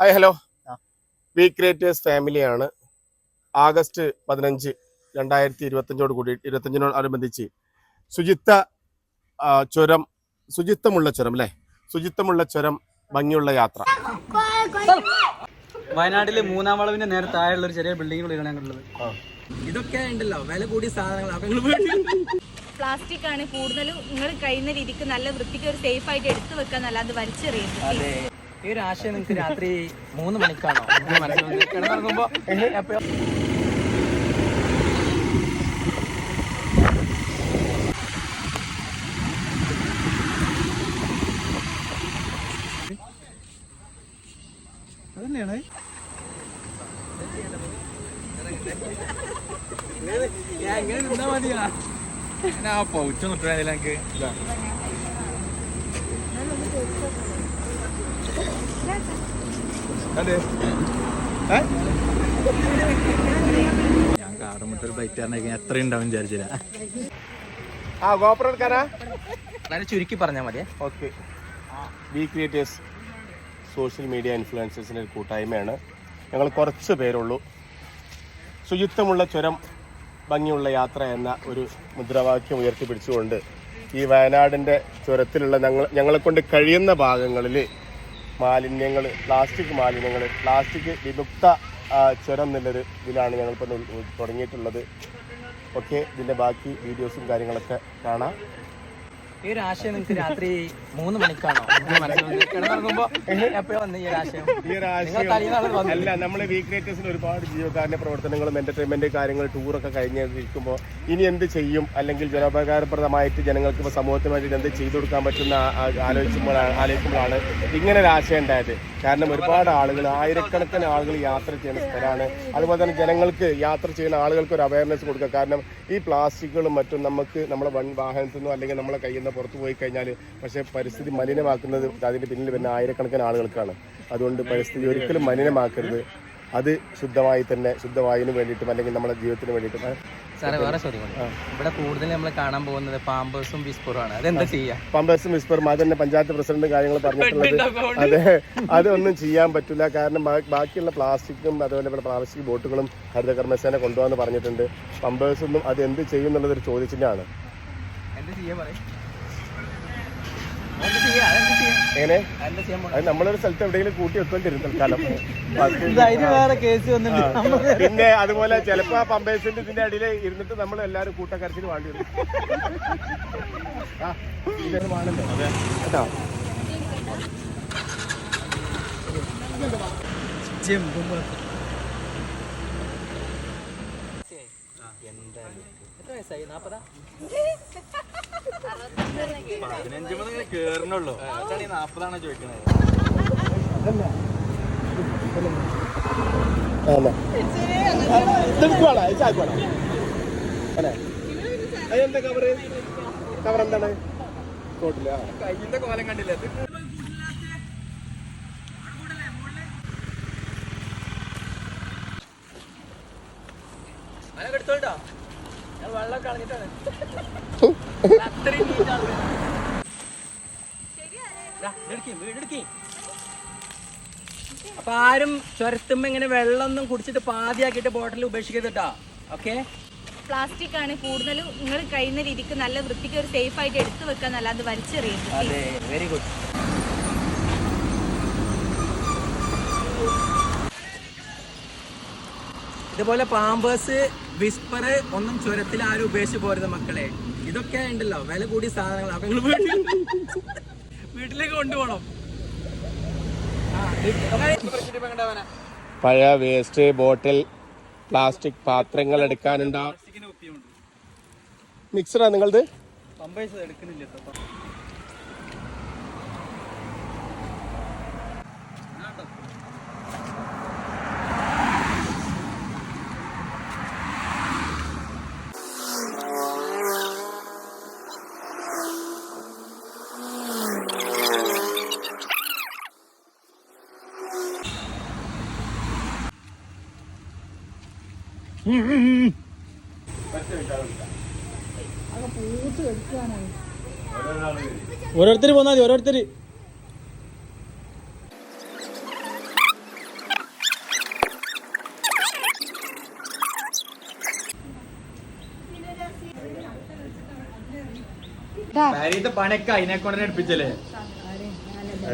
Hi hello. V creators ഫാമിലിയാണ് August പതിനഞ്ച് രണ്ടായിരത്തി ഇരുപത്തഞ്ചോട് കൂടി ഇരുപത്തഞ്ചിനോട് അനുബന്ധിച്ച് ശുചിത്വ ചുരം ശുചിത്വമുള്ള ചുരം അല്ലേ? ശുചിത്വമുള്ള ചുരം ഭംഗിയുള്ള യാത്ര. വയനാട്ടിലെ മൂന്നാം വളവിന്റെ നേരെ താഴെയുള്ള ഒരു ചെറിയ ബിൽഡിംഗ് ഞങ്ങളുള്ളത് ഇതൊക്കെ ഉണ്ടല്ലോ. വില കൂടിയ സാധനങ്ങൾ പ്ലാസ്റ്റിക് ആണ് കൂടുതലും നിങ്ങൾ കഴിയുന്ന രീതിക്ക് നല്ല വൃത്തിക്ക് ഒരു സേഫ് ആയിട്ട് എടുത്തു വെക്കാൻ അല്ലാതെ അത് അതെ. ഈ ഒരു ആശയം നിങ്ങൾക്ക് രാത്രി മൂന്ന് മണിക്കാണോ? ഇത് കിടന്നുറങ്ങുമ്പോ അതന്നെയാണ്. ഞാൻ ഇങ്ങനെ നിന്നാ മതിയാ. ഞാൻ ആ എനിക്ക് നിട്ടാ എനിക്ക് ഞാൻ കാറുമുട്ടൊരു ബൈറ്റ് ആണെങ്കിൽ എത്ര ഉണ്ടാവും വിചാരിച്ചില്ല. ആ ഗോപുരം എടുക്കാനാ? അതായത് ചുരുക്കി പറഞ്ഞാൽ മതിയെ okay. We creators social media ഇൻഫ്ലുവൻസേഴ്സിന്റെ ഒരു കൂട്ടായ്മയാണ്. ഞങ്ങൾ കുറച്ച് പേരുള്ളൂ. ശുചിത്വമുള്ള ചുരം ഭംഗിയുള്ള യാത്ര എന്ന ഒരു മുദ്രാവാക്യം ഉയർത്തിപ്പിടിച്ചുകൊണ്ട് ഈ വയനാടിന്റെ ചുരത്തിലുള്ള ഞങ്ങൾ ഞങ്ങളെ കൊണ്ട് കഴിയുന്ന ഭാഗങ്ങളിൽ മാലിന്യങ്ങൾ പ്ലാസ്റ്റിക് മാലിന്യങ്ങൾ പ്ലാസ്റ്റിക് വിമുക്ത ചുരം എന്നുള്ളൊരു ഇതിലാണ് ഞങ്ങളിപ്പോൾ തുടങ്ങിയിട്ടുള്ളത്. ഓക്കെ ഇതിന്റെ ബാക്കി വീഡിയോസും കാര്യങ്ങളൊക്കെ കാണാം. ഈ ഒരു ആശയം നിങ്ങൾക്ക് രാത്രി മൂന്ന് മണിക്കാണോ? കിടന്നുറങ്ങുമ്പോ എപ്പോഴും വന്ന് ഈ ഒരു ആശയം? ഈ ഒരു നിങ്ങൾ തലേന്നാൾ ആശയം അല്ല നമ്മൾ വി ക്രിയേറ്റേഴ്സിന് ഒരുപാട് ജീവകാരുണ്യ പ്രവർത്തനങ്ങളും എന്റർടൈൻമെന്റ് കാര്യങ്ങൾ ടൂറൊക്കെ കഴിഞ്ഞിരിക്കുമ്പോൾ ഇനി എന്ത് ചെയ്യും? അല്ലെങ്കിൽ ജനോപകാരപ്രദമായിട്ട് ജനങ്ങൾക്ക് ഇപ്പോൾ സമൂഹത്തിന് വേണ്ടി എന്ത് ചെയ്തു കൊടുക്കാൻ പറ്റുന്ന ആലോചിക്കുമ്പോഴാണ് ആലോചിക്കുമ്പോഴാണ് ഇങ്ങനെ ഒരു ആശയം ഉണ്ടായത്. കാരണം ഒരുപാട് ആളുകൾ ആയിരക്കണക്കിന് ആളുകൾ യാത്ര ചെയ്യുന്ന സ്ഥലമാണ്. അതുപോലെ തന്നെ ജനങ്ങൾക്ക് യാത്ര ചെയ്യുന്ന ആളുകൾക്ക് ഒരു അവയർനെസ് കൊടുക്കുക. കാരണം ഈ പ്ലാസ്റ്റിക്കുകളും മറ്റും നമുക്ക് നമ്മുടെ വൺ വാഹനത്തിൽ നിന്നോ അല്ലെങ്കിൽ നമ്മുടെ കയ്യിൽ നിന്ന് പുറത്ത് പോയി കഴിഞ്ഞാൽ പക്ഷേ പരിസ്ഥിതി മലിനമാക്കുന്നത് അതിന്റെ പിന്നിൽ വരുന്ന ആയിരക്കണക്കിന് ആളുകൾക്കാണ്. അതുകൊണ്ട് പരിസ്ഥിതി ഒരിക്കലും മലിനമാക്കരുത്. അത് ശുദ്ധമായി തന്നെ ശുദ്ധവായുവിന് വേണ്ടിയിട്ടും അല്ലെങ്കിൽ നമ്മുടെ ജീവിതത്തിന് വേണ്ടിയിട്ടും. സാറേ വേറെ ചോദ്യം. ഇവിടെ കൂടുതൽ നമ്മൾ കാണാൻ പോകുന്നത് പാമ്പേഴ്സും വിസ്പറും ആണ് അതെന്താ ചെയ്യാ? പാമ്പേഴ്സും വിസ്പറും. അത് തന്നെ പഞ്ചായത്ത് പ്രസിഡന്റ് കാര്യങ്ങൾ പറഞ്ഞിട്ടുള്ളത്. അതെ. അതൊന്നും ചെയ്യാൻ പറ്റില്ല. കാരണം ബാക്കിയുള്ള പ്ലാസ്റ്റിക്കും അതുപോലെ ഇവിടെ പ്ലാസ്റ്റിക് ബോട്ടുകളും ഹരിതകർമ്മസേന കൊണ്ടുപോകാന്ന് പറഞ്ഞിട്ടുണ്ട്. പമ്പേഴ്സ് ഒന്നും അത് എന്ത് ചെയ്യും എന്നുള്ളത് ഒരു ചോദ്യചിഹ്നമാണ്. എന്താ ചെയ്യാ പറയും എന്താ ചെയ്യാ അതെന്താ ചെയ്യാ എങ്ങനെ? അത് നമ്മളൊരു സ്ഥലത്ത് എവിടെയെങ്കിലും കൂട്ടി വെക്കേണ്ടി തരും തൽക്കാലം. പിന്നെ അതുപോലെ ചിലപ്പോ ആ പമ്പേഴ്സിന്റെ ഇതിന്റെ അടിയിൽ ഇരുന്നിട്ട് നമ്മൾ എല്ലാവരും കൂട്ടക്കരച്ചിന് വേണ്ടി വരും. കേട്ടോ? എത്ര വയസ്സായി? നാപ്പതാ? പതിനഞ്ച് മുതൽ കേറണുള്ളൂ. അതാണ് ഈ നാപ്പതാണോ ചോദിക്കണത്? അതെന്താ കവറ് കവർ എന്താണ്? കോട്ടില്ല കയ്യിന്റെ കോലം കണ്ടില്ല? അപ്പൊ ആരും ചുരത്തുമ്പോ ഇങ്ങനെ വെള്ളമൊന്നും കുടിച്ചിട്ട് പാതിയാക്കിയിട്ട് ബോട്ടിൽ ഉപേക്ഷിക്കരുത് ഓക്കെ പ്ലാസ്റ്റിക് ആണ് കൂടുതലും നിങ്ങൾ കഴിയുന്ന രീതിക്ക് നല്ല വൃത്തിക്ക് ഒരു സേഫ് ആയിട്ട് എടുത്തു വെക്കാൻ അല്ലാതെ വലിച്ചെറിയരുത് അതെ വെരി ഗുഡ് ഇതുപോലെ പാമ്പേഴ്സ് വിസ്പർ ഒന്നും ചുരത്തിൽ ആരും ഉപേക്ഷിച്ച് പോരുത് മക്കളെ. ഇതൊക്കെ ഉണ്ടല്ലോ വില കൂടിയ സാധനങ്ങൾ അപ്പൊ വീട്ടിലേക്ക് കൊണ്ടുപോകണം. പഴയ വേസ്റ്റ് ബോട്ടിൽ പ്ലാസ്റ്റിക് പാത്രങ്ങൾ എടുക്കാനുണ്ടോ മിക്സറാ നിങ്ങളത്? എടുക്കുന്നില്ല ഓരോരുത്തർ പോന്നാ മതി ഓരോരുത്തർ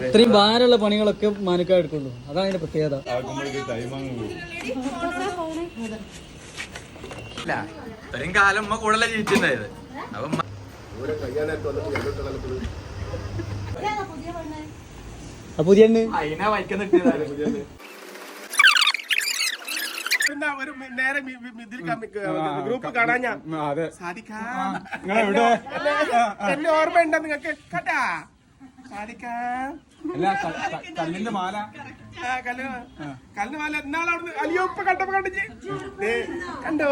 ഇത്രയും ഭാരമുള്ള പണികളൊക്കെ മാനുക്കാ എടുക്കുള്ളൂ. അതാണ് അതിന്റെ പ്രത്യേകത. ഇല്ല. ഇത്രയും കാലം ഉമ്മ കൂടുതലേ ജീവിച്ചിട്ടുണ്ടായത്. അപ്പൊ പുതിയ അതിനെ വൈക്കം പിന്നെ ഒരു നേരെ ഇതിൽ ഗ്രൂപ്പ് കാണാൻ ഞാൻ സാധിക്കാ. എന്നെ ഓർമ്മയുണ്ടോ നിങ്ങക്ക് കട്ടാ സാധിക്കാ. കല്ലിന്റെ മാല. ആ, കല്ല് കല്ല് മാല എന്നാളെ അവിടുന്ന് അലിയോ ഇപ്പൊ കണ്ടപ്പോ കണ്ടിച്ച്. കണ്ടോ?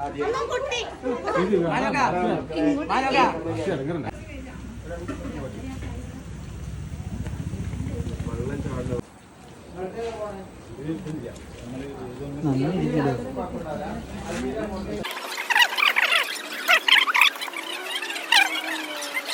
കൈ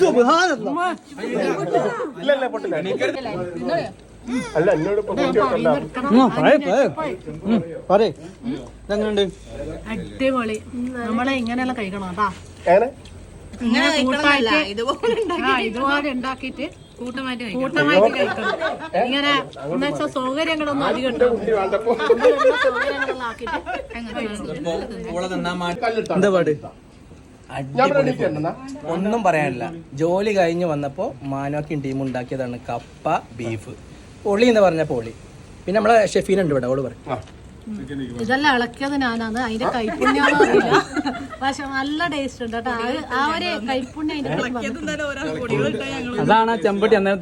സുബ്ഹാനല്ലാ. ഇല്ല ഇല്ല പൊട്ടില്ല അല്ല എന്നോട് പറയ്, അടിപൊളി നമ്മളെ ഇങ്ങനെയുള്ള കഴിക്കണം കേട്ടാ ഇതുപോലെ ഉണ്ടാക്കിയിട്ട് കൂട്ടമായിട്ട് കൂട്ടമായിട്ട് കഴിക്കണം. ഇങ്ങനെ എന്ന് വെച്ചാൽ സൗകര്യങ്ങളൊന്നും അധികം ഒന്നും പറയാനില്ല. ജോലി കഴിഞ്ഞ് വന്നപ്പോ മാനോക്കിൻ ടീം ഉണ്ടാക്കിയതാണ് കപ്പ ബീഫ് ഒളി എന്ന് പറഞ്ഞപ്പോ ഒളി പിന്നെ നമ്മളെ ഷെഫീനുണ്ട് ഇവിടെ അവൾ പറയും. ഇതെല്ലാം ഇളക്കിയത് ഞാനാണ് അതിന്റെ കൈപ്പുണ്യാണോ അറിയില്ല പക്ഷെ നല്ല ടേസ്റ്റ് ഉണ്ട് കേട്ടോ ആ- ഒരു കൈപ്പുണ്യം അതിന്റെ. അതാണ് ചെമ്പട്ടി അന്നേരം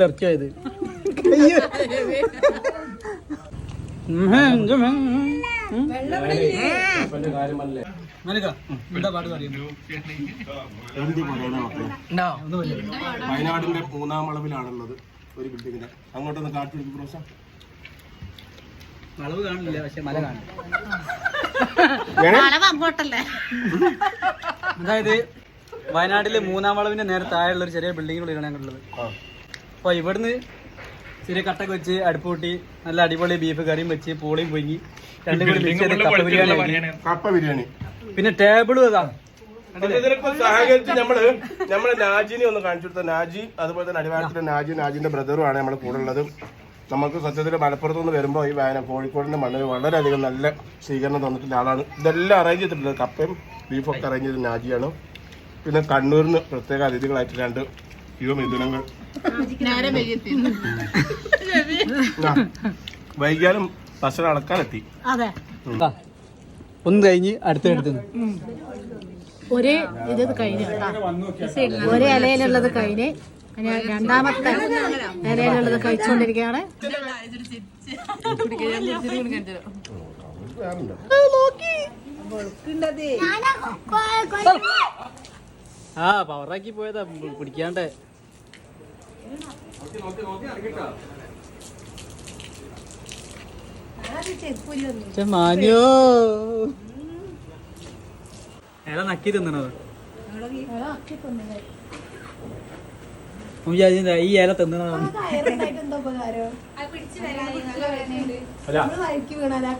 മക്കളെ? വയനാടിന്റെ മൂന്നാം അളവിലാണുള്ളത് ഒരു ബിൽഡിങ്ങിന്റെ അങ്ങോട്ടൊന്ന് കാട്ടി പ്രോസം അളവ് കാണില്ല പക്ഷെ മല കാണും അങ്ങോട്ടല്ലേ? അതായത് വയനാട്ടിലെ മൂന്നാം വളവിന്റെ നേരെ താഴെയുള്ള ഒരു ചെറിയ ബിൽഡിങ്ങിനുള്ളിലാണ് ഞങ്ങളുള്ളത് അപ്പൊ ഇവിടുന്ന് ചെറിയ കട്ടൊക്കെ വെച്ച് അടുപ്പ് കൂട്ടി നല്ല അടിപൊളി ബീഫ് കറിയും വെച്ച് പൂളിയും പൊങ്ങി രണ്ടും കൂടി മിക്സ് ചെയ്ത് കപ്പ ബിരിയാണി. കപ്പ ബിരിയാണി. പിന്നെ ടേബിളും അതാ. സഹകരിച്ച് നമ്മൾ നമ്മളെ നാജിനെ ഒന്ന് കാണിച്ചു കൊടുത്ത നാജി അതുപോലെ തന്നെ അടിവാരത്തിലെ നാജി നാജിന്റെ ബ്രദറും ആണ് നമ്മുടെ കൂടെ ഉള്ളത്. നമുക്ക് സത്യത്തിൽ മലപ്പുറത്ത് നിന്ന് വരുമ്പോൾ ഈ വായന കോഴിക്കോടിന്റെ മണ്ണിൽ വളരെയധികം നല്ല സ്വീകരണം തന്നിട്ടുള്ള ആളാണ്. ഇതെല്ലാം അറേഞ്ച് ചെയ്തിട്ടുള്ളത് കപ്പയും ബീഫൊക്കെ അറേഞ്ച് ചെയ്ത നാജിയാണ്. പിന്നെ കണ്ണൂരിന് പ്രത്യേക അതിഥികളായിട്ട് രണ്ട് യുവ മിഥുനങ്ങൾ. ആ, വൈകിയാലും ഭക്ഷണം ദാ, ഒന്ന് കഴിഞ്ഞ് അടുത്തടുത്ത് ഒരേ ഇത് കഴിഞ്ഞു ഒരേ ഇലയിലുള്ളത് കഴിഞ്ഞ് രണ്ടാമത്തെ നിലയിലുള്ളത് കഴിച്ചുകൊണ്ടിരിക്കുകയാണ്. ആ പവറാക്കി പോയതാ പിടിക്കാണ്ട്. മാന്യോ. ഏതാ നക്കി തിന്നണത് വിചാരിച്ച ഈ ഇല തിന്നണം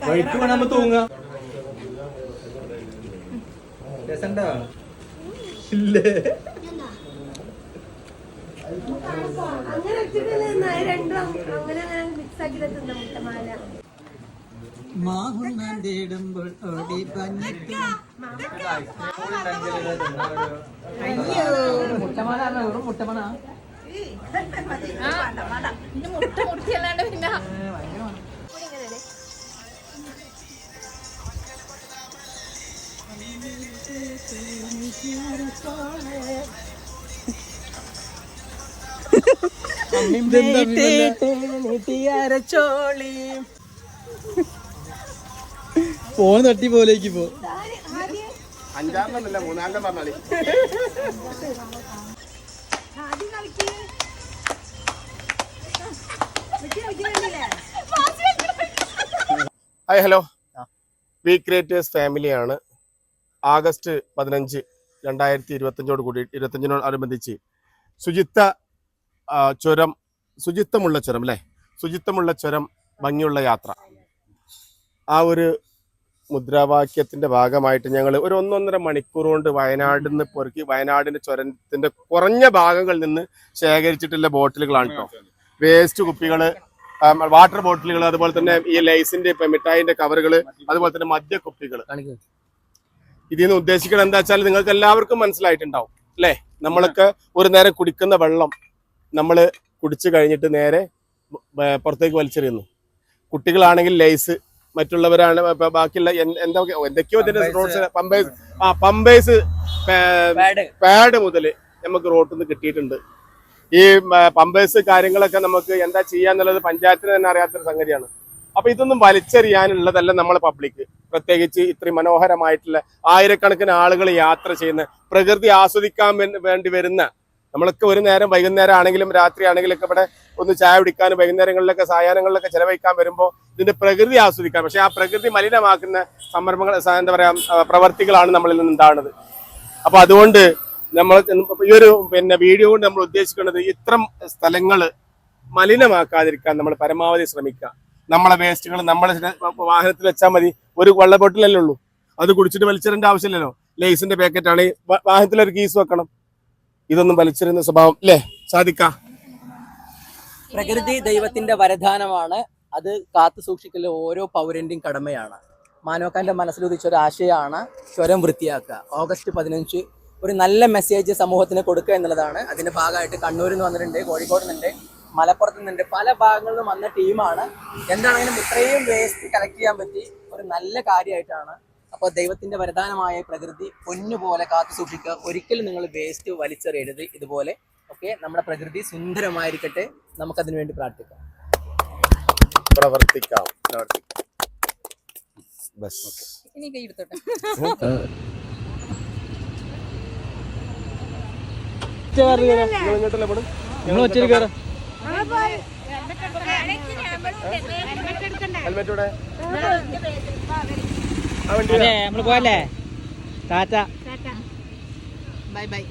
വഴിക്ക് വേണം തൂങ്ങ. രസണ്ടാ? ഇല്ലേ. മാഹുണ്ണാൻ തേടുമ്പോൾ ഓടി പഞ്ഞിട്ട് മുട്ട മുട്ടിയല്ലാണ്ട് പിന്നെ ചോളി ഫോൺ തട്ടി പോലേക്ക് പോ. അഞ്ചാറിനല്ല മൂന്നാറിനെ പറഞ്ഞാളി. ഹായ് ഹലോ വി ക്രിയേറ്റേഴ്സ് ഫാമിലിയാണ് ആഗസ്റ്റ് പതിനഞ്ച് രണ്ടായിരത്തി ഇരുപത്തഞ്ചോട് കൂടി ഇരുപത്തഞ്ചിനോടനുബന്ധിച്ച് ശുചിത്വ ആ, ചുരം ശുചിത്വമുള്ള ചുരം അല്ലേ? ശുചിത്വമുള്ള ചുരം ഭംഗിയുള്ള യാത്ര. ആ ഒരു മുദ്രാവാക്യത്തിന്റെ ഭാഗമായിട്ട് ഞങ്ങൾ ഒരു ഒന്നൊന്നര മണിക്കൂർ കൊണ്ട് വയനാടിൽ നിന്ന് പൊറുക്കി വയനാടിന്റെ ചുരത്തിന്റെ കുറഞ്ഞ ഭാഗങ്ങളിൽ നിന്ന് ശേഖരിച്ചിട്ടുള്ള ബോട്ടിലുകളാണ് കേട്ടോ വേസ്റ്റ് കുപ്പികൾ വാട്ടർ ബോട്ടിലുകൾ അതുപോലെ തന്നെ ഈ ലൈസിന്റെ ഇപ്പൊ മിഠായിന്റെ കവറുകൾ അതുപോലെ തന്നെ മദ്യ കുപ്പികൾ. ഇതിൽ നിന്ന് ഉദ്ദേശിക്കുന്നത് എന്താ വെച്ചാൽ നിങ്ങൾക്ക് എല്ലാവർക്കും മനസ്സിലായിട്ടുണ്ടാവും അല്ലേ? നമ്മളൊക്കെ ഒരു നേരം കുടിക്കുന്ന വെള്ളം നമ്മൾ കുടിച്ചു കഴിഞ്ഞിട്ട് നേരെ പുറത്തേക്ക് വലിച്ചെറിയുന്നു. കുട്ടികളാണെങ്കിൽ ലൈസ് മറ്റുള്ളവരാണ്. ബാക്കിയുള്ള എന്തൊക്കെ എന്തൊക്കെയോ ഇതിന്റെ റോഡ്സ് പമ്പേസ് ആ പമ്പേഴ്സ് പാഡ് മുതൽ നമുക്ക് റോട്ടിൽ നിന്ന് കിട്ടിയിട്ടുണ്ട്. ഈ പമ്പേഴ്സ് കാര്യങ്ങളൊക്കെ നമുക്ക് എന്താ ചെയ്യാന്നുള്ളത് പഞ്ചായത്തിന് തന്നെ അറിയാത്തൊരു സംഗതിയാണ്. അപ്പൊ ഇതൊന്നും വലിച്ചെറിയാനുള്ളതല്ല നമ്മൾ പബ്ലിക് പ്രത്യേകിച്ച് ഇത്രയും മനോഹരമായിട്ടുള്ള ആയിരക്കണക്കിന് ആളുകൾ യാത്ര ചെയ്യുന്ന പ്രകൃതി ആസ്വദിക്കാൻ വേണ്ടി വരുന്ന നമ്മളൊക്കെ ഒരു നേരം വൈകുന്നേരം ആണെങ്കിലും രാത്രി ആണെങ്കിലും ഒക്കെ ഇവിടെ ഒന്ന് ചായ കുടിക്കാനും വൈകുന്നേരങ്ങളിലൊക്കെ സായാഹ്നങ്ങളിലൊക്കെ ചെലവഴിക്കാൻ വരുമ്പോൾ ഇതിന്റെ പ്രകൃതി ആസ്വദിക്കാം. പക്ഷെ ആ പ്രകൃതി മലിനമാക്കുന്ന സംരംഭങ്ങൾ എന്താ പറയാ പ്രവർത്തികളാണ് നമ്മളിൽ നിന്ന് ഉണ്ടാകുന്നത്. അപ്പൊ അതുകൊണ്ട് നമ്മൾ ഈ ഒരു പിന്നെ വീഡിയോ കൊണ്ട് നമ്മൾ ഉദ്ദേശിക്കുന്നത് ഇത്തരം സ്ഥലങ്ങൾ മലിനമാക്കാതിരിക്കാൻ നമ്മൾ പരമാവധി ശ്രമിക്കുക. നമ്മളെ വേസ്റ്റുകൾ നമ്മളെ വാഹനത്തിൽ വെച്ചാൽ മതി. ഒരു വെള്ള ബോട്ടിലല്ലേ ഉള്ളൂ. അത് കുടിച്ചിട്ട് വലിച്ചെറിയേണ്ട ആവശ്യമില്ലല്ലോ. ലേസിന്റെ പാക്കറ്റ് ആണെങ്കിൽ വാഹനത്തിൽ ഒരു കീസ് വെക്കണം. ഇതൊന്നും വലിച്ചെറിയുന്ന സ്വഭാവം അല്ലേ സാധിക്ക പ്രകൃതി ദൈവത്തിന്റെ വരദാനമാണ്. അത് കാത്തു സൂക്ഷിക്കൽ ഓരോ പൗരന്റെയും കടമയാണ്. മാനോക്കാന്റെ മനസ്സിലുദിച്ച ഒരു ആശയമാണ് ചുരം വൃത്തിയാക്കുക. ഓഗസ്റ്റ് പതിനഞ്ച് ഒരു നല്ല മെസ്സേജ് സമൂഹത്തിന് കൊടുക്കുക എന്നുള്ളതാണ്. അതിന്റെ ഭാഗമായിട്ട് കണ്ണൂരിൽ നിന്ന് വന്നിട്ടുണ്ട് കോഴിക്കോട് നിന്നുണ്ട് മലപ്പുറത്ത് നിന്നുണ്ട് പല ഭാഗങ്ങളിൽ നിന്നും വന്ന ടീമാണ് എന്താണെങ്കിലും ഇത്രയും വേസ്റ്റ് കളക്ട് ചെയ്യാൻ പറ്റി ഒരു നല്ല കാര്യമായിട്ടാണ് അപ്പോൾ ദൈവത്തിന്റെ വരദാനമായ പ്രകൃതി പൊന്നുപോലെ കാത്തു സൂക്ഷിക്കുക. ഒരിക്കലും നിങ്ങൾ വേസ്റ്റ് വലിച്ചെറിയരുത് ഇതുപോലെ. ഓക്കെ നമ്മുടെ പ്രകൃതി സുന്ദരമായിരിക്കട്ടെ. നമുക്കതിനു വേണ്ടി പ്രാർത്ഥിക്കാം. പ്രവർത്തിക്കാം. പ്രവർത്തിക്കാം ബസ് ഇനി കൈ എടുത്തോട്ടെ. ഹെൽമെറ്റ് ഇവിടെ വണ്ടി നമ്മൾ പോയല്ലേ ടാറ്റ. Bye bye.